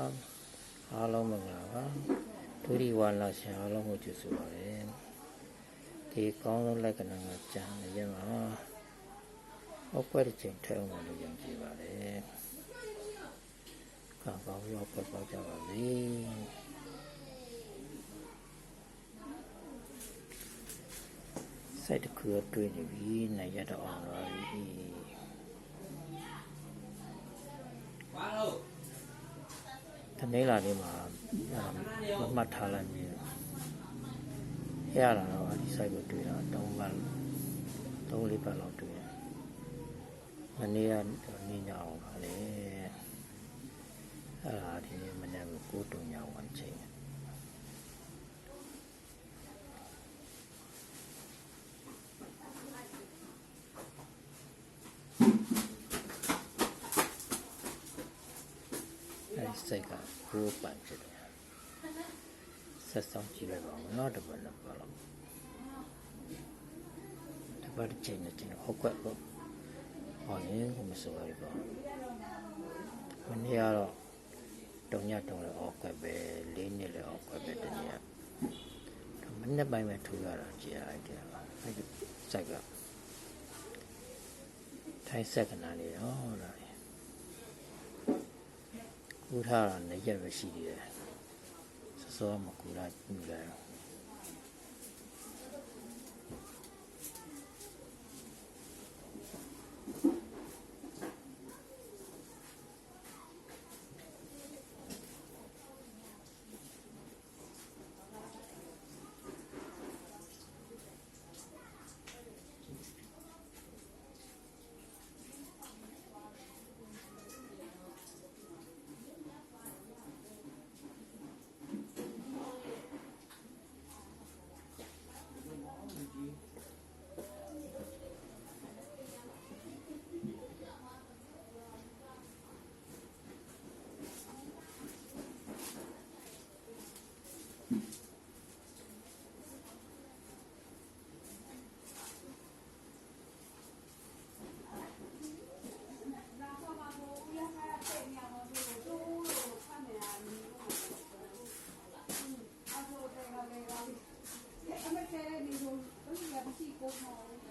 အားလုံးမင်္ဂလာပါဒုတိဝါလာရှင်အားလုံးကိုကျေးဇူးပါတယ်ဒီကောင်းဆုံးလက္ခဏာကကြာနေရမှာဟောက်ွက်တစ်ချိန်ထဲအောင်လို့ယုံကြည်ပါတယ်ကောင်းကောင်းရောက်ပတ်ပါကြပါစေစိတ်တစ်ခုတွေ့နေပြီနိုင်ရတော့အောင်ပါပြီ တနေ့လာလေးမှာအဲ့ဒါမမှတ်ထားလိုက်ပြီရလာတော့ဒီ site ကိုတွေ့တာတောင်းပါသုံးလေးပတ်လောက်တွေ့တယ်မနေ့ကနေညအောင်ပါလေအဲ့ဒါဒီနေ့မနေ့ကကိုတုံညအောင်အချိန် အဲ့ဒီ site ကကိုပန်ဖြစ်တယ်ဆက်ဆောင်ကြည့်လိုက်ပါဦးနော်တစ်ပတ်နှစ်ပတ်လောက်တစ်ပတ်တစ်ချိန်နဲ့ချိန်ဟုတ်ကွက်ပေါ့ဟောရင်ကိုမစိုးရပါဘူးမနေ့ကတော့တုံညတုံလည်းအောက်ကွက်ပဲလေးနှစ်လည်းအောက်ကွက်ပဲတနေ့ကမနေ့ပိုင်းမှာထူရတာကြည်ရတယ်အဲ့ဒီ site ကထိုင်းဆက်ကနာနေတော့လား ကူထားတာလည်းရက်ပဲရှိသေးတယ်စောစောမကူလာကူလာတော့ people home.